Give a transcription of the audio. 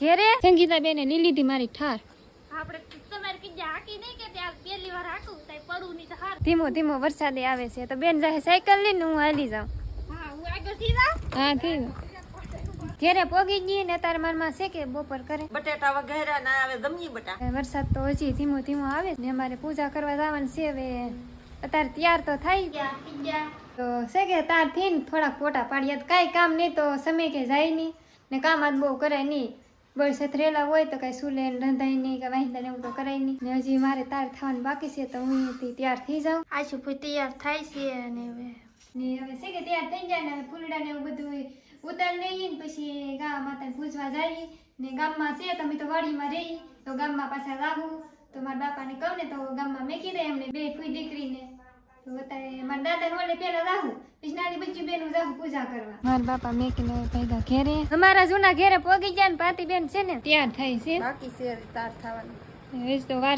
ઘેરે? સંગીતા બેને લઈ લીધી મારી ઠાર. ધીમો ધીમો વરસાદે આવે છે. તો બેન જાહે સાયકલ લઈને હું હાલી જાઉં. હા થઈ ઘેરે પોગી ગઈ ને તાર મારમાં છે કે બપોર કરે. બટેટા વગેરે ના આવે ગમી બટા. વરસાદ તો હજી ધીમો ધીમો આવે ને. અમારે પૂજા કરવા જવાનું છે હવે. અત્યારે તૈયાર તો થાય. ગયા તો છે કે તારથી થોડાક ફોટા પાડ્યા તો કાંઈ કામ નહીં તો સમય કે જાય નહીં. ને કામ આજ બહુ કરે નહીં. બળ સથરેલા હોય તો કાંઈ સુલે રંધાય નહીં કે વાંધા ને એવું તો કરાય નહીં ને હજી મારે તાર થવાનું બાકી છે તો હું તૈયાર થઈ જાઉં આશુ ભાઈ તૈયાર થાય છે અને હવે ને હવે છે કે તૈયાર થઈ જાય ને હવે ફૂલડા ને એવું બધું ઉતાર લઈએ ને પછી ગામ માતાને પૂજવા જઈએ ને ગામમાં છે તમે તો વાડીમાં રહી તો ગામમાં પાછા લાવું તો મારા બાપાને કહું ને તો ગામમાં મેકી દે એમને બે ફૂઈ દીકરીને અમારા જૂના ઘેરે પોગી ગયા ને પાતી બેન છે ને ત્યાં થઈ છે. બાકી છે તાર થવાનું. તો વાર